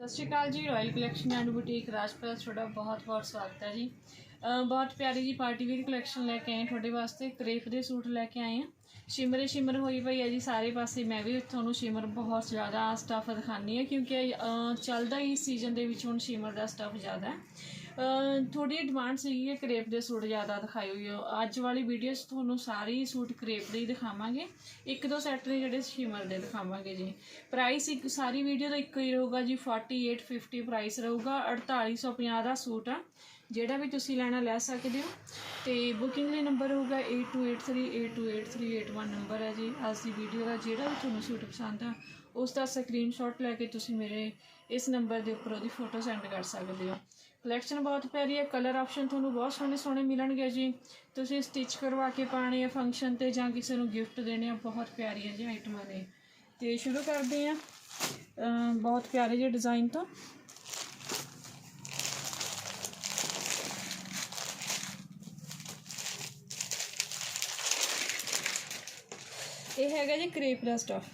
Sat Sri Akal ji royal collection and boutique Rajpal ਤੁਹਾਡਾ ਬਹੁਤ-ਬਹੁਤ ਸਵਾਗਤ ਹੈ ਜੀ। ਬਹੁਤ ਪਿਆਰੀ ਜੀ ਪਾਰਟੀ ਵੇਅਰ ਕਲੈਕਸ਼ਨ ਲੈ ਕੇ ਆਏ ਤੁਹਾਡੇ ਵਾਸਤੇ ਕਰੇਪ ਦੇ ਸੂਟ ਲੈ ਕੇ ਆਏ ਹਾਂ। ਸ਼ਿਮਰੇ ਸ਼ਿਮਰ ਹੋਈ ਪਈ ਹੈ ਜੀ ਸਾਰੇ ਪਾਸੇ, ਮੈਂ ਵੀ ਤੁਹਾਨੂੰ ਸ਼ਿਮਰ ਬਹੁਤ ਜ਼ਿਆਦਾ ਸਟੱਫ ਦਿਖਾਉਂਦੀ ਹਾਂ ਕਿਉਂਕਿ ਚੱਲਦਾ ਹੀ ਸੀਜ਼ਨ ਦੇ ਵਿੱਚ ਹੁਣ ਸ਼ਿਮਰ ਦਾ ਸਟੱਫ ਜ਼ਿਆਦਾ ਹੈ। ਥੋੜੀ ਡਿਮਾਂਡ ਸੀਗੀ ਕਿ ਕਰੇਪ ਦੇ ਸੂਟ ਜ਼ਿਆਦਾ ਦਿਖਾਏ ਹੋਏ ਹੋ। ਅੱਜ ਵਾਲੀ ਵੀਡੀਓ 'ਚ ਤੁਹਾਨੂੰ ਸਾਰੇ ਸੂਟ ਕਰੇਪ ਦੇ ਹੀ ਦਿਖਾਵਾਂਗੇ। ਇੱਕ ਦੋ ਸੈੱਟ ਨੇ ਜਿਹੜੇ ਸ਼ਿਮਰ ਦੇ ਦਿਖਾਵਾਂਗੇ ਜੀ। ਪ੍ਰਾਈਸ ਇੱਕ, ਸਾਰੀ ਵੀਡੀਓ ਦਾ ਇੱਕੋ ਹੀ ਰਹੂਗਾ ਜੀ। 4850 ਪ੍ਰਾਈਸ ਰਹੂਗਾ। 4850 ਦਾ ਸੂਟ ਆ। ਜਿਹੜਾ ਵੀ ਤੁਸੀਂ ਲੈਣਾ ਲੈ ਸਕਦੇ ਹੋ। ਤੇ ਬੁਕਿੰਗ ਲਈ ਨੰਬਰ ਹੋਊਗਾ 8283828381 ਨੰਬਰ ਹੈ ਜੀ। ਅੱਜ ਦੀ ਵੀਡੀਓ ਦਾ ਜਿਹੜਾ ਵੀ ਤੁਹਾਨੂੰ ਸੂਟ ਪਸੰਦ ਆ, ਉਸ ਦਾ ਸਕਰੀਨਸ਼ਾਟ ਲੈ ਕੇ ਤੁਸੀਂ ਮੇਰੇ ਇਸ ਨੰਬਰ ਦੇ ਉੱਪਰ ਉਹਦੀ ਫੋਟੋ ਸੈਂਡ ਕਰ ਸਕਦੇ ਹੋ। ਕਲੈਕਸ਼ਨ ਬਹੁਤ ਪਿਆਰੀ ਹੈ ਕਲਰ ਆਪਸ਼ਨ ਤੁਹਾਨੂੰ ਬਹੁਤ ਸੋਹਣੇ ਸੋਹਣੇ ਮਿਲਣਗੇ ਜੀ। ਤੁਸੀਂ ਸਟਿਚ ਕਰਵਾ ਕੇ ਪਾਣੇ ਆ ਫੰਕਸ਼ਨ ਤੇ ਜਾਂ ਕਿਸੇ ਨੂੰ ਗਿਫਟ ਦੇਣੇ ਆ, ਬਹੁਤ ਪਿਆਰੀਆਂ ਜੀ ਆਈਟਮਾਂ ਨੇ। ਤੇ ਸ਼ੁਰੂ ਕਰਦੇ ਆ ਬਹੁਤ ਪਿਆਰੇ ਜਿਹੇ ਡਿਜ਼ਾਈਨ ਤੋਂ। ਇਹ ਹੈਗਾ ਜੀ ਕ੍ਰੇਪ ਦਾ ਸਟਫ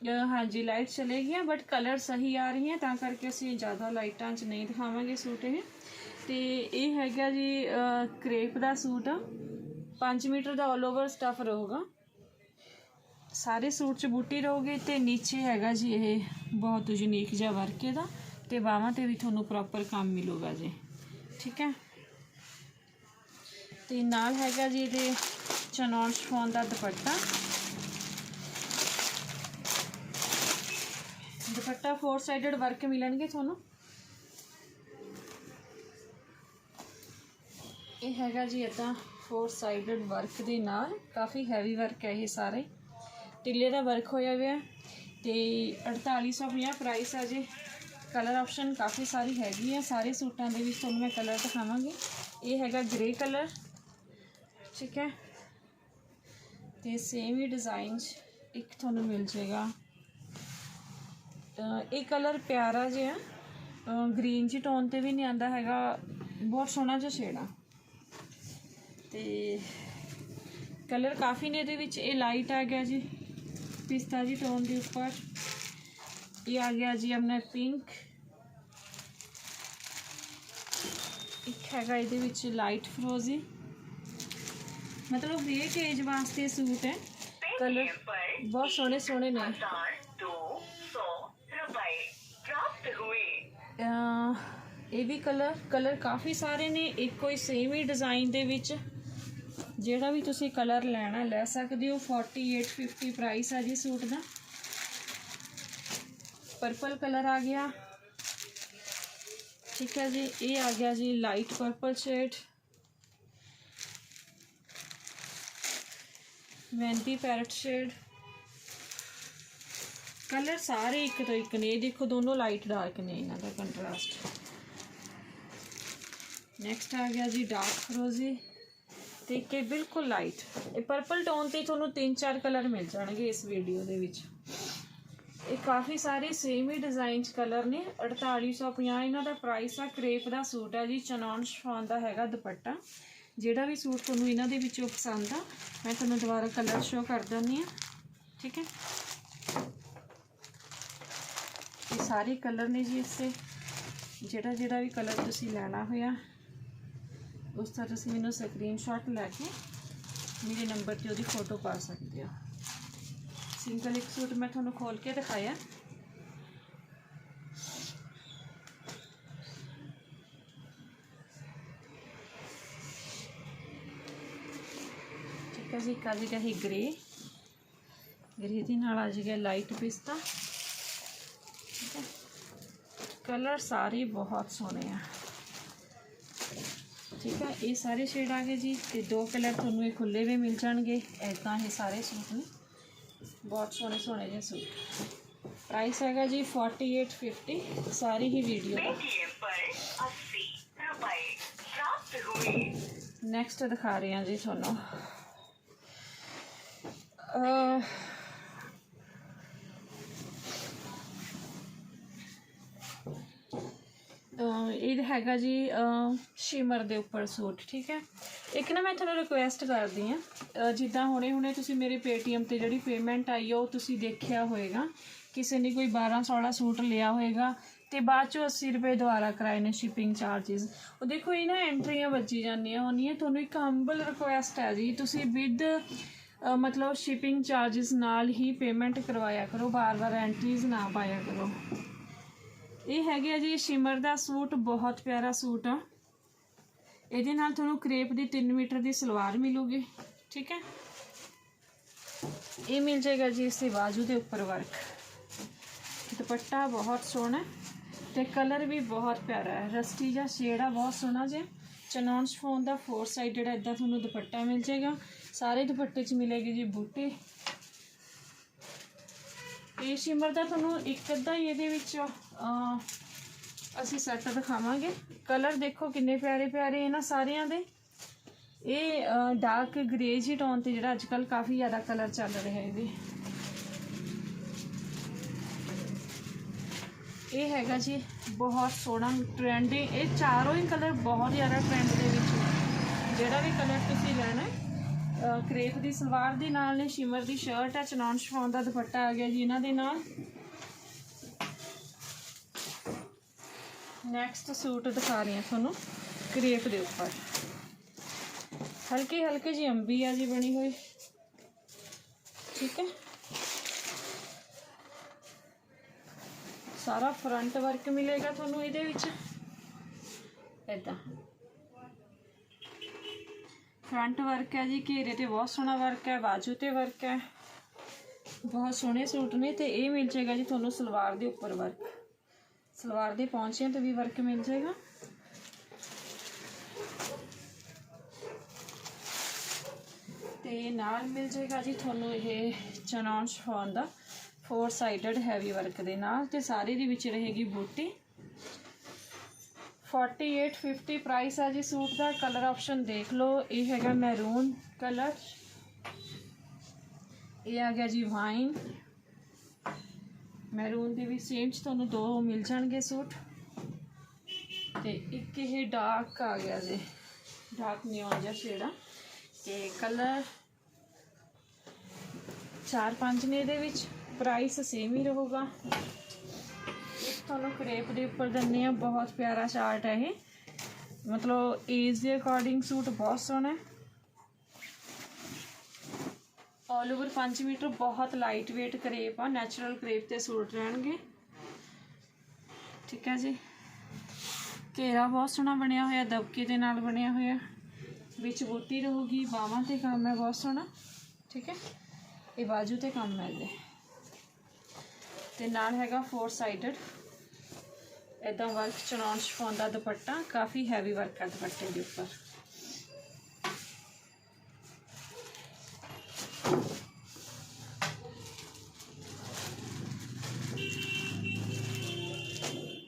ਹਾਂਜੀ ਲਾਈਟ ਚਲੇ ਗਈਆਂ ਬਟ ਕਲਰ ਸਹੀ ਆ ਰਹੀਆਂ, ਤਾਂ ਕਰਕੇ ਅਸੀਂ ਜ਼ਿਆਦਾ ਲਾਈਟਾਂ 'ਚ ਨਹੀਂ ਦਿਖਾਵਾਂਗੇ ਸੂਟ ਇਹ। ਤੇ ਇਹ ਹੈਗਾ ਜੀ ਕ੍ਰੇਪ ਦਾ ਸੂਟ। ਆ 5 ਮੀਟਰ ਦਾ ਆਲ ਓਵਰ ਸਟਫ ਰਹੂਗਾ। ਸਾਰੇ ਸੂਟ 'ਚ ਬੂਟੀ ਰਹੂਗੀ ਤੇ ਨੀਚੇ ਹੈਗਾ ਜੀ ਇਹ ਬਹੁਤ ਯੂਨੀਕ ਜਿਹਾ ਵਰਕ ਇਹਦਾ। ਤੇ ਬਾਹਾਂ ਤੇ ਵੀ ਤੁਹਾਨੂੰ ਪ੍ਰੋਪਰ ਕੰਮ ਮਿਲੂਗਾ ਜੀ। ਠੀਕ ਹੈ? ਤੇ ਨਾਲ ਹੈਗਾ ਜੀ ਇਹਦੇ ਚਨੌਨ ਸ਼ਫੋਨ ਦਾ dupatta. Dupatta four sided work ਮਿਲਣਗੇ ਤੁਹਾਨੂੰ। ਇਹ ਹੈਗਾ ਜੀ ਇਦਾਂ ਫੋਰ ਸਾਈਡਡ ਵਰਕ ਦੇ ਨਾਲ। ਕਾਫੀ ਹੈਵੀ ਵਰਕ ਹੈ ਇਹ ਸਾਰੇ। ਟਿੱਲੇ ਦਾ ਵਰਕ ਹੋਇਆ ਹੋਇਆ ਹੈ ਤੇ 4850 ਪ੍ਰਾਈਸ ਆ ਜੀ। ਕਲਰ ਆਪਸ਼ਨ ਕਾਫੀ ਸਾਰੀ ਹੈਗੀ ਆ ਸਾਰੇ ਸੂਟਾਂ ਦੇ ਵਿੱਚ ਤੁਹਾਨੂੰ ਮੈਂ ਕਲਰ ਦਿਖਾਵਾਂਗੀ। ਇਹ ਹੈਗਾ ਗ੍ਰੇ ਕਲਰ ਠੀਕ ਹੈ। ਤੇ ਸੇਮ ਹੀ ਡਿਜ਼ਾਈਨ ਇੱਕ ਤੁਹਾਨੂੰ ਮਿਲ ਜਾਏਗਾ। ਇਹ ਕਲਰ ਪਿਆਰਾ ਜਿਹਾ ਗ੍ਰੀਨ ਜੀ ਟੋਨ ਤੇ ਵੀ ਨਹੀਂ ਆਂਦਾ ਹੈਗਾ। ਬਹੁਤ ਸੋਹਣਾ ਜਿਹਾ ਸ਼ੇਡ ਆ। ਤੇ ਕਲਰ ਕਾਫੀ ਨੇ ਇਹਦੇ ਵਿੱਚ। ਇਹ ਲਾਈਟ ਆ ਗਿਆ ਜੀ ਪਿਸਤਾ ਜੀ ਟੋਨ ਦੇ ਉੱਪਰ। ਇਹ ਆ ਗਿਆ ਜੀ ਆਪਣਾ ਪਿੰਕ ਇੱਕ ਹੈਗਾ ਇਹਦੇ ਵਿੱਚ ਲਾਈਟ ਫਰੋਜ਼ੀ ਮਤਲਬ ਹਰੇਕ ਏਜ ਵਾਸਤੇ ਸੂਟ ਹੈ। ਕਲਰ ਬਹੁਤ ਸੋਹਣੇ ਸੋਹਣੇ ਨੇ ਇਹ ਵੀ ਕਲਰ ਕਲਰ ਕਾਫੀ ਸਾਰੇ ਨੇ। ਇੱਕੋ ਹੀ ਸੇਮ ਹੀ ਡਿਜ਼ਾਈਨ ਦੇ ਵਿੱਚ, ਜਿਹੜਾ ਵੀ ਤੁਸੀਂ ਕਲਰ ਲੈਣਾ, ਲੈ ਸਕਦੇ ਹੋ। 4850 ਪ੍ਰਾਈਸ ਆ ਜੀ ਸੂਟ ਦਾ। ਪਰਪਲ ਕਲਰ ਆ ਗਿਆ। ਠੀਕ ਹੈ ਜੀ, ਇਹ ਆ ਗਿਆ ਜੀ ਲਾਈਟ ਪਰਪਲ ਸ਼ੇਡ ਮਹਿੰਦੀ ਪੈਰਟ ਸ਼ੇਡ ਕਲਰ ਸਾਰੇ ਇੱਕ ਤੋਂ ਇੱਕ ਨੇ। ਇਹ ਦੇਖੋ ਦੋਨੋਂ ਲਾਈਟ ਡਾਰਕ ਨੇ ਇਹਨਾਂ ਦਾ ਕੰਟਰਾਸਟ ਨੈਕਸਟ ਆ ਗਿਆ ਜੀ ਡਾਰਕ ਰੋਜ਼ੀ ਤੇ ਇੱਕ ਇਹ ਬਿਲਕੁਲ ਲਾਈਟ ਇਹ ਪਰਪਲ ਟੋਨ ਤੇ ਤੁਹਾਨੂੰ ਤਿੰਨ ਚਾਰ ਕਲਰ ਮਿਲ ਜਾਣਗੇ ਇਸ ਵੀਡੀਓ ਦੇ ਵਿੱਚ। ਇਹ ਕਾਫੀ ਸਾਰੇ ਸੇਮ ਹੀ ਡਿਜ਼ਾਈਨ ਚ ਕਲਰ ਨੇ। 4850 ਇਹਨਾਂ ਦਾ ਪ੍ਰਾਈਸ ਆ। ਕ੍ਰੇਪ ਦਾ ਸੂਟ ਆ ਜੀ ਚਨੌਨ ਸ਼ਫਾਨ ਦਾ ਹੈਗਾ ਦੁਪੱਟਾ। ਜਿਹੜਾ ਵੀ ਸੂਟ ਤੁਹਾਨੂੰ ਇਹਨਾਂ ਦੇ ਵਿੱਚੋਂ ਪਸੰਦ ਆ, ਮੈਂ ਤੁਹਾਨੂੰ ਦੁਬਾਰਾ ਕਲਰ ਸ਼ੋ ਕਰ ਦਿੰਦੀ ਆ ਠੀਕ ਹੈ? ਇਹ ਸਾਰੇ ਕਲਰ ਨੇ ਜੀ ਇਸੇ। ਜਿਹੜਾ ਜਿਹੜਾ ਵੀ ਕਲਰ ਤੁਸੀਂ ਲੈਣਾ ਹੋਇਆ, ਉਸ ਦਾ ਤੁਸੀਂ ਮੈਨੂੰ ਸਕਰੀਨਸ਼ਾਟ ਲੈ ਕੇ ਮੇਰੇ ਨੰਬਰ ਤੇ ਉਹਦੀ ਫੋਟੋ ਪਾ ਸਕਦੇ ਹੋ। ਸਿੰਗਲ ਇੱਕ ਸੂਟ ਮੈਂ ਤੁਹਾਨੂੰ ਖੋਲ ਕੇ ਦਿਖਾਇਆ। ਠੀਕ ਹੈ ਜੀ, ਇੱਕ ਆ ਜੀ ਹੈ ਗ੍ਰੇ ਗ੍ਰੇ ਦੇ ਨਾਲ ਆ ਜਾਏਗਾ ਲਾਈਟ ਪਿਸਤਾ ਕਲਰ ਸਾਰੇ ਬਹੁਤ ਸੋਹਣੇ ਆ ਠੀਕ ਹੈ ਇਹ ਸਾਰੇ ਸ਼ੇਡ ਆ ਗਏ ਜੀ ਤੇ ਦੋ ਕਲਰ ਤੁਹਾਨੂੰ ਇਹ ਖੁੱਲੇ ਵੀ ਮਿਲ ਜਾਣਗੇ ਐਦਾਂ ਇਹ ਸਾਰੇ ਸੂਟ ਨੇ ਬਹੁਤ ਸੋਹਣੇ ਸੋਹਣੇ ਜਿਹੇ ਸੂਟ ਪ੍ਰਾਈਸ ਹੈਗਾ ਜੀ 4850 ਸਾਰੀ ਹੀ ਵੀਡੀਓ ਦਾ ਨੈਕਸਟ ਦਿਖਾ ਰਹੇ ਹਾਂ ਜੀ ਤੁਹਾਨੂੰ ਇਹ ਹੈਗਾ ਜੀ ਸ਼ਿਮਰ ਦੇ ਉੱਪਰ ਸੂਟ, ਠੀਕ ਹੈ? ਇੱਕ ਨਾ ਮੈਂ ਤੁਹਾਨੂੰ ਰਿਕੁਐਸਟ ਕਰਦੀ ਆ ਜਿੱਦਾਂ ਹੁਣੇ ਹੁਣੇ ਤੁਸੀਂ ਮੇਰੇ ਪੇਟੀਐਮ ਤੇ ਜਿਹੜੀ ਪੇਮੈਂਟ ਆਈ ਉਹ ਤੁਸੀਂ ਦੇਖਿਆ ਹੋਵੇਗਾ ਕਿਸੇ ਨੇ ਕੋਈ 12 16 ਸੂਟ ਲਿਆ ਹੋਵੇਗਾ ਤੇ ਬਾਅਦ ਚ 80 ਰੁਪਏ ਦੁਆਰਾ ਕਰਾਏ ਨੇ ਸ਼ਿਪਿੰਗ ਚਾਰजेस ਉਹ ਦੇਖੋ, ਇਹ ਨਾ ਐਂਟਰੀਆਂ ਵੱਜੀ ਜਾਂਦੀਆਂ ਹੋਣੀਆਂ। ਤੁਹਾਨੂੰ ਇੱਕ ਹੰਬਲ ਰਿਕੁਐਸਟ ਹੈ ਜੀ, ਤੁਸੀਂ ਵਿਦ ਮਤਲਬ ਸ਼ਿਪਿੰਗ ਚਾਰजेस ਨਾਲ ਹੀ ਪੇਮੈਂਟ ਕਰਵਾਇਆ ਕਰੋ ਬਾਰ-ਬਾਰ ਐਂਟਰੀਜ਼ ਨਾ ਪਾਇਆ ਕਰੋ। ਇਹ ਹੈਗੇ ਆ ਜੀ, ਸ਼ਿਮਰ ਦਾ ਸੂਟ, ਬਹੁਤ ਪਿਆਰਾ ਸੂਟ ਆ। ਇਹਦੇ ਨਾਲ ਤੁਹਾਨੂੰ ਕ੍ਰੇਪ ਦੀ 3 ਮੀਟਰ ਦੀ ਸਲਵਾਰ ਮਿਲੂਗੀ, ਠੀਕ ਹੈ? ਇਹ ਮਿਲ ਜਾਏਗਾ ਜੀ ਇਸ ਦੇ ਬਾਜੂ ਦੇ ਉੱਪਰ ਵਰਕ ਦੁਪੱਟਾ ਬਹੁਤ ਸੋਹਣਾ ਹੈ ਤੇ ਕਲਰ ਵੀ ਬਹੁਤ ਪਿਆਰਾ ਹੈ। ਰਸਟੀ ਜਾਂ ਸ਼ੇਡ ਆ ਬਹੁਤ ਸੋਹਣਾ ਜੇ। ਚਨੌਨ ਸ਼ਫੋਨ ਦਾ ਫੋਰ ਸਾਈਡਡ ਇਦਾਂ ਤੁਹਾਨੂੰ ਦੁਪੱਟਾ ਮਿਲ ਜਾਏਗਾ। ਸਾਰੇ ਦੁਪੱਟੇ 'ਚ ਮਿਲੇਗੀ ਜੀ ਬੂਟੇ। ਇਹ ਸ਼ਿਮਰ ਦਾ ਤੁਹਾਨੂੰ ਇੱਕ ਅੱਧਾ ਹੀ ਇਹਦੇ ਵਿੱਚ ਅਸੀਂ ਸੈੱਟ ਦਿਖਾਵਾਂਗੇ। ਕਲਰ ਦੇਖੋ ਕਿੰਨੇ ਪਿਆਰੇ ਪਿਆਰੇ ਇਹਨਾਂ ਸਾਰਿਆਂ ਦੇ। ਇਹ ਡਾਰਕ ਗ੍ਰੇ ਜੀ ਟੋਨ ਤੇ ਜਿਹੜਾ ਅੱਜਕੱਲ ਕਾਫੀ ਜ਼ਿਆਦਾ ਕਲਰ ਚੱਲ ਰਿਹਾ ਇਹਦੇ। ਇਹ ਹੈਗਾ ਜੀ ਬਹੁਤ ਸੋਹਣਾ ਟ੍ਰੈਂਡੀ ਇਹ ਚਾਰੋਂ ਹੀ ਕਲਰ ਬਹੁਤ ਜ਼ਿਆਦਾ ਟ੍ਰੈਂਡ ਦੇ ਵਿੱਚ ਜਿਹੜਾ ਵੀ ਕਲਰ ਤੁਸੀਂ ਲੈਣਾ ਹੈ ਕ੍ਰੇਪ ਦੀ ਸਲਵਾਰ ਦੇ ਨਾਲ ਨੇ, ਸ਼ਿਮਰ ਦੀ ਸ਼ਰਟ ਹੈ, ਚਨੌਨ ਸ਼ਫੋਨ ਦਾ ਦੁਪੱਟਾ ਆ ਗਿਆ ਜੀ ਇਹਨਾਂ ਦੇ ਨਾਲ। ਨੈਕਸਟ ਸੂਟ ਦਿਖਾ ਰਹੀ ਹਾਂ ਤੁਹਾਨੂੰ ਕਰੇਪ ਦੇ ਉੱਪਰ। ਹਲਕੀ ਹਲਕੀ ਜੀ ਅੰਬੀ ਆ ਜੀ ਬਣੀ ਹੋਈ। ਠੀਕ ਹੈ। ਸਾਰਾ ਫਰੰਟ ਵਰਕ ਮਿਲੇਗਾ ਤੁਹਾਨੂੰ ਇਹਦੇ ਵਿੱਚ। ਇਦਾਂ ਫਰੰਟ ਵਰਕ ਹੈ ਜੀ, ਘੇਰੇ ਤੇ ਬਹੁਤ ਸੋਹਣਾ ਵਰਕ ਹੈ, ਬਾਜੂ ਤੇ ਵਰਕ ਹੈ। ਬਹੁਤ ਸੋਹਣੇ ਸੂਟ ਨੇ ਤੇ ਇਹ ਮਿਲ ਜਾਏਗਾ ਜੀ ਤੁਹਾਨੂੰ ਸਲਵਾਰ ਦੇ ਉੱਪਰ ਵਰਕ ਸਲਵਾਰ ਦੇ ਪਹੁੰਚਿਆਂ ਤੇ ਵੀ ਵਰਕ ਮਿਲ ਜਾਏਗਾ। ਤੇ ਨਾਲ ਮਿਲ ਜਾਏਗਾ ਜੀ ਤੁਹਾਨੂੰ ਇਹ ਚਨੌਨ ਸ਼ਫੋਨ ਦਾ ਫੋਰ ਸਾਈਡਡ ਹੈਵੀ ਵਰਕ ਦੇ ਨਾਲ ਤੇ ਸਾਰੇ ਦੇ ਵਿੱਚ ਰਹੇਗੀ ਬੂਟੀ। 4850 ਪ੍ਰਾਈਸ ਹੈ ਜੀ, ਸੂਟ ਦਾ ਕਲਰ ਆਪਸ਼ਨ ਦੇਖ ਲਓ। ਇਹ ਹੈਗਾ ਮੈਰੂਨ ਕਲਰ ਇਹ ਆ ਗਿਆ ਜੀ ਵਾਈਨ ਮੈਰੂਨ ਦੇ ਵੀ ਸੇਮ ਚ ਤੁਹਾਨੂੰ ਦੋ ਮਿਲ ਜਾਣਗੇ ਸੂਟ। ਤੇ ਇੱਕ ਇਹ ਡਾਰਕ ਆ ਗਿਆ ਜੀ। ਡਾਰਕ ਨਿਓਨ ਜਿਹਾ ਸ਼ੇਡ ਆ। ਤੇ ਕਲਰ ਚਾਰ ਪੰਜ ਨੇ ਇਹਦੇ ਵਿੱਚ। ਪ੍ਰਾਈਸ ਸੇਮ ਹੀ ਰਹੂਗਾ। ਤੁਹਾਨੂੰ ਕ੍ਰੇਪ ਦੇ ਉੱਪਰ ਦਿੰਨੇ ਆ ਬਹੁਤ ਪਿਆਰਾ ਚਾਰਟ ਹੈ ਇਹ। ਮਤਲਬ ਏਜ ਦੇ ਅਕੋਰਡਿੰਗ ਸੂਟ ਬਹੁਤ ਸੋਹਣਾ ਹੈ। ਆਲ ਓਵਰ 5 ਮੀਟਰ ਬਹੁਤ ਲਾਈਟ weight ਕਰੇਪ ਆ ਨੈਚੁਰਲ ਕਰੇਪ ਤੇ ਸੂਟ ਰਹਿਣਗੇ। ਠੀਕ ਹੈ ਜੀ। ਘੇਰਾ ਬਹੁਤ ਸੋਹਣਾ ਬਣਿਆ ਹੋਇਆ, ਦਬਕੇ ਦੇ ਨਾਲ ਬਣਿਆ ਹੋਇਆ। ਵਿੱਚ ਬੂਟੀ ਰਹੂਗੀ, ਬਾਹਾਂ ਤੇ ਕੰਮ ਹੈ ਬਹੁਤ ਸੋਹਣਾ। ਠੀਕ ਹੈ। ਇਹ ਬਾਜੂ ਤੇ ਕੰਮ ਹੈ ਇਹਦੇ। ਤੇ ਨਾਲ ਹੈਗਾ ਫੋਰ ਸਾਈਡਡ ਇਦਾਂ ਵਰਕ ਚਨੌਨ ਸ਼ਫੋਨ ਦਾ ਦੁਪੱਟਾ ਕਾਫੀ ਹੈਵੀ ਵਰਕ ਹੈ ਦੁਪੱਟੇ ਦੇ ਉੱਪਰ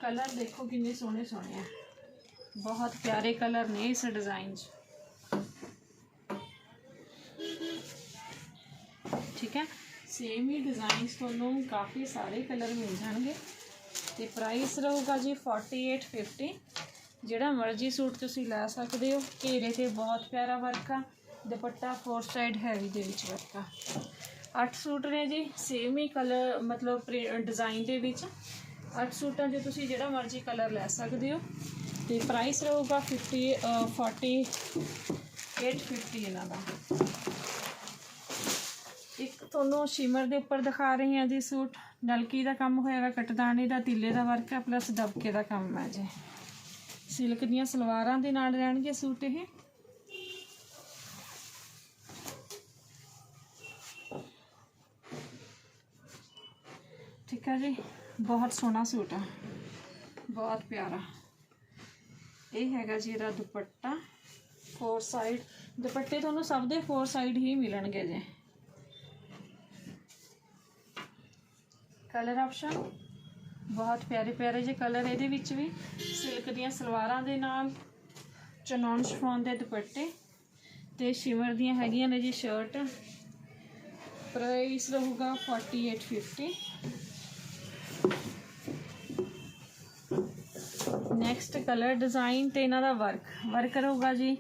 ਕਲਰ ਦੇਖੋ ਕਿੰਨੇ ਸੋਹਣੇ ਸੋਹਣੇ ਆ ਬਹੁਤ ਪਿਆਰੇ ਕਲਰ ਨੇ ਇਸ ਡਿਜ਼ਾਈਨ 'ਚ ਠੀਕ ਹੈ ਸੇਮ ਹੀ ਡਿਜ਼ਾਈਨਸ ਤੁਹਾਨੂੰ ਕਾਫੀ ਸਾਰੇ ਕਲਰ ਮਿਲ ਜਾਣਗੇ ਤੇ ਪ੍ਰਾਈਸ ਰਹੂਗਾ ਜੀ 4850 ਜਿਹੜਾ ਮਰਜ਼ੀ ਸੂਟ ਤੁਸੀਂ ਲੈ ਸਕਦੇ ਹੋ। ਘੇਰੇ ਤੇ ਬਹੁਤ ਪਿਆਰਾ ਵਰਕ ਆ। ਦੁਪੱਟਾ ਫੋਰ ਸਾਈਡ ਹੈਵੀ ਦੇ ਵਿੱਚ ਵਰਕ ਆ। ਅੱਠ ਸੂਟ ਨੇ ਜੀ ਸੇਮ ਹੀ ਕਲਰ ਮਤਲਬ ਡਿਜ਼ਾਈਨ ਦੇ ਵਿੱਚ। ਅੱਠ ਸੂਟਾਂ 'ਚ ਤੁਸੀਂ ਜਿਹੜਾ ਮਰਜ਼ੀ ਕਲਰ ਲੈ ਸਕਦੇ ਹੋ। ਤੇ ਪ੍ਰਾਈਸ ਰਹੂਗਾ 50 ਅ, 40 850 ਇਹਨਾਂ ਦਾ। ਤੁਹਾਨੂੰ ਸ਼ਿਮਰ ਦੇ ਉੱਪਰ ਦਿਖਾ ਰਹੀ ਹਾਂ ਜੀ ਸੂਟ। ਨਲਕੀ ਦਾ ਕੰਮ ਹੋਏਗਾ ਕਟਦਾਨੇ ਦਾ, ਤਿੱਲੇ ਦਾ ਵਰਕ ਹੈ ਪਲੱਸ ਦਬਕੇ ਦਾ ਕੰਮ ਹੈ ਜੀ। ਸਿਲਕ ਦੀਆਂ ਸਲਵਾਰਾਂ ਦੇ ਨਾਲ ਰਹਿਣਗੇ ਸੂਟ ਇਹ। ਠੀਕ ਹੈ ਜੀ, ਬਹੁਤ ਸੋਹਣਾ ਸੂਟ ਆ ਬਹੁਤ ਪਿਆਰਾ। ਇਹ ਹੈਗਾ ਜੀ ਇਹਦਾ ਦੁਪੱਟਾ। ਫੋਰ ਸਾਈਡ ਦੁਪੱਟੇ ਤੁਹਾਨੂੰ ਸਭ ਦੇ ਫੋਰ ਸਾਈਡ ਹੀ ਮਿਲਣਗੇ ਜੀ। Colour option. ਬਹੁਤ ਪਿਆਰੇ ਪਿਆਰੇ ਜੇ ਕਲਰ ਇਹਦੇ ਵਿੱਚ ਵੀ। ਸਿਲਕ ਦੀਆਂ ਸਲਵਾਰਾਂ ਦੇ ਨਾਲ ਚਨੌਨ ਸ਼ਫੋਨ ਦੇ ਦੁਪੱਟੇ ਤੇ ਸ਼ਿਮਰ ਦੀਆਂ ਹੈਗੀਆਂ ਨੇ ਜੀ ਸ਼ਰਟ। ਪ੍ਰਾਈਸ ਰਹੂਗਾ 4850 ਨੈਕਸਟ ਕਲਰ ਡਿਜ਼ਾਈਨ ਤੇ ਇਹਨਾਂ ਦਾ ਵਰਕ ਵਰਕ ਰਹੂਗਾ ਜੀ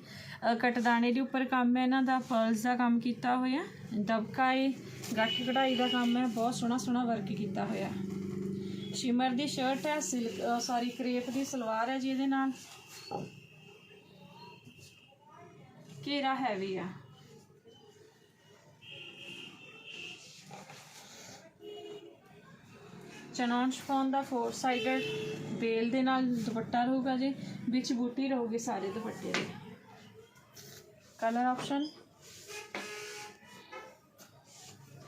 ਕਟਦਾਣੇ ਦੇ ਉੱਪਰ ਕੰਮ ਹੈ ਇਹਨਾਂ ਦਾ ਪਰਲਸ ਦਾ ਕੰਮ ਕੀਤਾ ਹੋਇਆ, ਦਬਕਾ ਹੈ ਗੱਠ ਕਢਾਈ ਦਾ ਕੰਮ ਹੈ, ਬਹੁਤ ਸੋਹਣਾ ਸੋਹਣਾ ਵਰਕ ਕੀਤਾ ਹੋਇਆ ਸ਼ਿਮਰ ਦੀ ਸ਼ਰਟ ਹੈ ਸਿਲਕ ਸੌਰੀ ਕਰੇਪ ਦੀ ਸਲਵਾਰ ਹੈ ਜੀ ਇਹਦੇ ਨਾਲ। ਘੇਰਾ ਹੈਵੀ ਆ। ਚਨੌਨ ਸ਼ਫੋਨ ਦਾ ਫੋਰ ਸਾਈਡਡ ਬੇਲ ਦੇ ਨਾਲ ਦੁਪੱਟਾ ਰਹੂਗਾ ਜੀ, ਵਿੱਚ ਬੂਟੀ ਰਹੂਗੀ ਸਾਰੇ ਦੁਪੱਟੇ ਦੇ। ਕਲਰ ਆਪਸ਼ਨ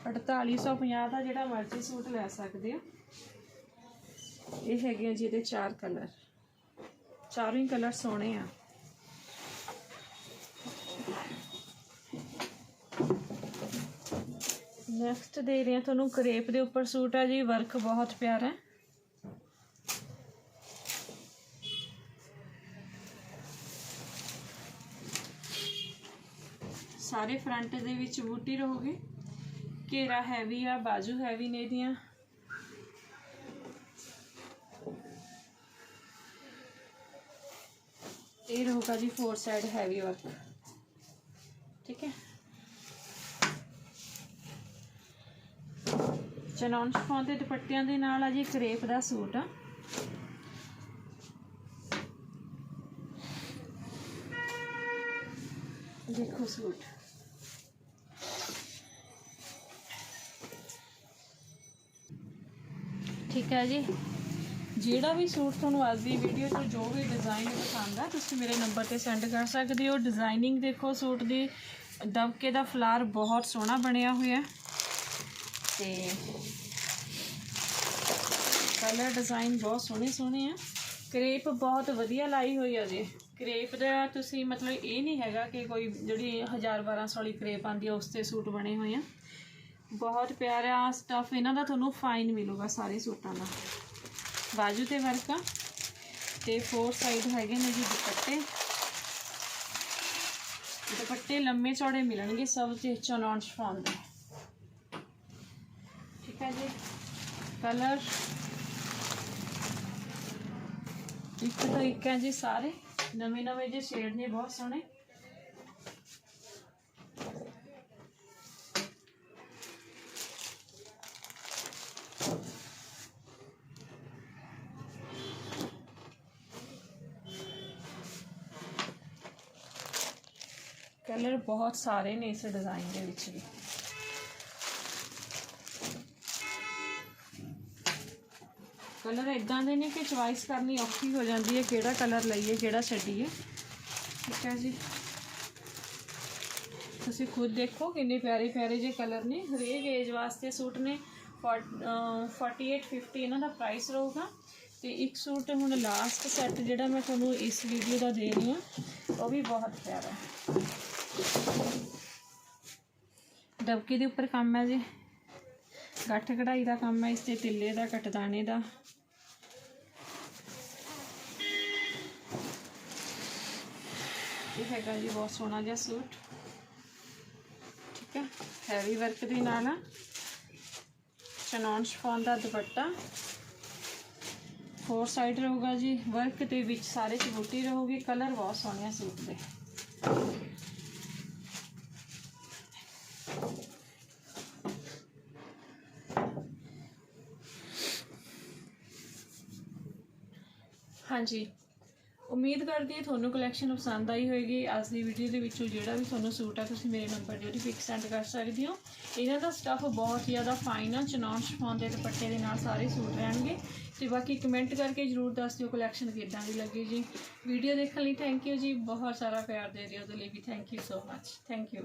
4850 ਦਾ ਜਿਹੜਾ ਮਰਜ਼ੀ ਸੂਟ ਲੈ ਸਕਦੇ ਹੋ। ਇਹ ਹੈਗੇ ਆ ਜੀ ਇਹਦੇ ਚਾਰ ਕਲਰ। ਚਾਰੋਂ ਹੀ ਕਲਰ ਸੋਹਣੇ ਆ। ਨੈਕਸਟ ਦੇ ਰਹੇ ਹਾਂ ਤੁਹਾਨੂੰ ਕਰੇਪ ਦੇ ਉੱਪਰ ਸੂਟ ਆ ਜੀ, ਵਰਕ ਬਹੁਤ ਪਿਆਰਾ ਹੈ। ਸਾਰੇ ਫਰੰਟ ਦੇ ਵਿੱਚ ਬੂਟੀ ਰਹੋਗੇ। ਘੇਰਾ ਹੈਵੀ ਆ, ਬਾਜੂ ਹੈਵੀ ਨੇ ਇਹਦੀਆਂ। ਇਹ ਰਹੂਗਾ ਜੀ ਫੋਰ ਸਾਈਡ ਹੈਵੀ ਵਰਕ ਠੀਕ ਹੈ? ਚਨੌਨ ਸ਼ਫੋਨ ਦੇ ਦੁਪੱਟਿਆਂ ਦੇ ਨਾਲ ਆ ਜੀ ਕਰੇਪ ਦਾ ਸੂਟ। ਆ ਦੇਖੋ ਸੂਟ। ਠੀਕ ਹੈ ਜੀ। ਜਿਹੜਾ ਵੀ ਸੂਟ ਤੁਹਾਨੂੰ ਅੱਜ ਦੀ ਵੀਡੀਓ 'ਚ ਜੋ ਵੀ ਡਿਜ਼ਾਈਨ ਪਸੰਦ ਆ, ਤੁਸੀਂ ਮੇਰੇ ਨੰਬਰ ਤੇ ਸੈਂਡ ਕਰ ਸਕਦੇ ਹੋ। ਡਿਜ਼ਾਈਨਿੰਗ ਦੇਖੋ ਸੂਟ ਦੀ, ਦਬਕੇ ਦਾ ਫਲਾਰ ਬਹੁਤ ਸੋਹਣਾ ਬਣਿਆ ਹੋਇਆ। ਹੈ ਤੇ ਕਲਰ ਡਿਜ਼ਾਈਨ ਬਹੁਤ ਸੋਹਣੇ ਸੋਹਣੇ ਆ। ਕਰੇਪ ਬਹੁਤ ਵਧੀਆ ਲਾਈ ਹੋਈ ਆ ਜੀ। ਕਰੇਪ ਦਾ ਤੁਸੀਂ ਮਤਲਬ ਇਹ ਨਹੀਂ ਹੈਗਾ ਕਿ ਕੋਈ ਜਿਹੜੀ 1000 1200 ਵਾਲੀ ਕਰੇਪ ਆਂਦੀ ਆ, ਉਸ ਤੇ ਸੂਟ ਬਣੇ ਹੋਏ ਆ। ਬਹੁਤ ਪਿਆਰਾ ਸਟਫ ਇਹਨਾਂ ਦਾ ਤੁਹਾਨੂੰ ਫਾਈਨ ਮਿਲੂਗਾ ਸਾਰੇ ਸੂਟਾਂ ਦਾ। ਬਾਜੂ ਤੇ ਵਰਕ ਆ ਤੇ ਫੋਰ ਸਾਈਡ ਹੈਗੇ ਨੇ ਜੀ ਦੁਪੱਟੇ। ਦੁਪੱਟੇ ਲੰਮੇ ਚੌੜੇ ਮਿਲਣਗੇ ਸਭ ਤੇ ਚਨੌਨ ਸ਼ਫੋਨ ਦੇ। ਠੀਕ ਹੈ ਜੀ। ਕਲਰ। ਇੱਕ ਤੋਂ ਇੱਕ ਹੈ ਜੀ ਸਾਰੇ। ਨਵੇਂ ਨਵੇਂ ਜੇ ਸ਼ੇਡ ਨੇ, ਬਹੁਤ ਸੋਹਣੇ। ਕਲਰ ਬਹੁਤ ਸਾਰੇ ਨੇ ਇਸ ਡਿਜ਼ਾਈਨ ਦੇ ਵਿੱਚ ਵੀ। ਕਲਰ ਇਦਾਂ ਦੇ ਨੇ ਕਿ ਚੁਆਇਸ ਕਰਨੀ ਔਖੀ ਹੋ ਜਾਂਦੀ ਹੈ ਕਿਹੜਾ ਕਲਰ ਲਈਏ, ਕਿਹੜਾ ਛੱਡੀਏ। ਠੀਕ ਹੈ ਜੀ। ਤੁਸੀਂ ਖੁਦ ਦੇਖੋ ਕਿੰਨੇ ਪਿਆਰੇ ਪਿਆਰੇ ਜੇ ਕਲਰ ਨੇ। ਹਰੇਕ ਏਜ ਵਾਸਤੇ ਸੂਟ ਨੇ। 4850 ਇਹਨਾਂ ਦਾ ਪ੍ਰਾਈਸ ਰਹੂਗਾ। ਤੇ ਇੱਕ ਸੂਟ ਹੁਣ ਲਾਸਟ ਸੈੱਟ ਜਿਹੜਾ ਮੈਂ ਤੁਹਾਨੂੰ ਇਸ ਵੀਡੀਓ ਦਾ ਦੇ ਰਹੀ ਹਾਂ, ਉਹ ਵੀ ਬਹੁਤ ਪਿਆਰਾ ਹੈ। ਦਬਕੇ ਦੇ ਉੱਪਰ ਕੰਮ ਹੈ ਜੀ। ਗੱਠ ਕਢਾਈ ਦਾ ਕੰਮ ਹੈ ਇਸ ਤੇ ਤਿੱਲੇ ਦਾ ਕਟਦਾਣੇ ਦਾ। ਇਹ ਹੈਗਾ ਜੀ ਬਹੁਤ ਸੋਹਣਾ ਜਿਹਾ ਸੂਟ। ਠੀਕ ਹੈ ਹੈਵੀ ਵਰਕ ਦੇ ਨਾਲ ਆ ਚਨੌਨ ਸ਼ਫੋਨ ਦਾ ਦੁਪੱਟਾ। ਫੋਰ ਸਾਈਡ ਰਹੂਗਾ ਜੀ ਵਰਕ ਦੇ ਵਿੱਚ ਸਾਰੇ ਚ ਬੂਟੀ ਰਹੂਗੀ ਕਲਰ ਬਹੁਤ ਸੋਹਣੇ ਸੂਟ ਦੇ। ਹਾਂਜੀ। ਉਮੀਦ ਕਰਦੀ ਹਾਂ ਤੁਹਾਨੂੰ ਕਲੈਕਸ਼ਨ ਪਸੰਦ ਆਈ ਹੋਵੇਗੀ ਅੱਜ ਦੀ ਵੀਡੀਓ ਦੇ ਵਿੱਚੋਂ ਜਿਹੜਾ ਵੀ ਤੁਹਾਨੂੰ ਸੂਟ ਆ, ਤੁਸੀਂ ਮੇਰੇ ਨੰਬਰ ਤੇ ਉਹਦੀ ਪਿਕ ਸੈਂਡ ਕਰ ਸਕਦੇ ਹੋ। ਇਹਨਾਂ ਦਾ ਸਟੱਫ ਬਹੁਤ ਜ਼ਿਆਦਾ ਫਾਈਨ ਆ ਚਨੌਨ ਸ਼ਫੋਨ ਦੇ ਦੁਪੱਟੇ ਦੇ ਨਾਲ ਸਾਰੇ ਸੂਟ ਰਹਿਣਗੇ। ਤੇ ਬਾਕੀ ਕਮੈਂਟ ਕਰਕੇ ਜਰੂਰ ਦੱਸ ਦਿਓ ਕਲੈਕਸ਼ਨ ਕਿੱਦਾਂ ਦੀ ਲੱਗੀ ਜੀ। ਵੀਡੀਓ ਦੇਖਣ ਲਈ ਥੈਂਕ ਯੂ ਜੀ। ਬਹੁਤ ਸਾਰਾ ਪਿਆਰ ਦੇ ਰਹੇ ਹੋ ਉਹਦੇ ਲਈ ਵੀ thank you so much thank you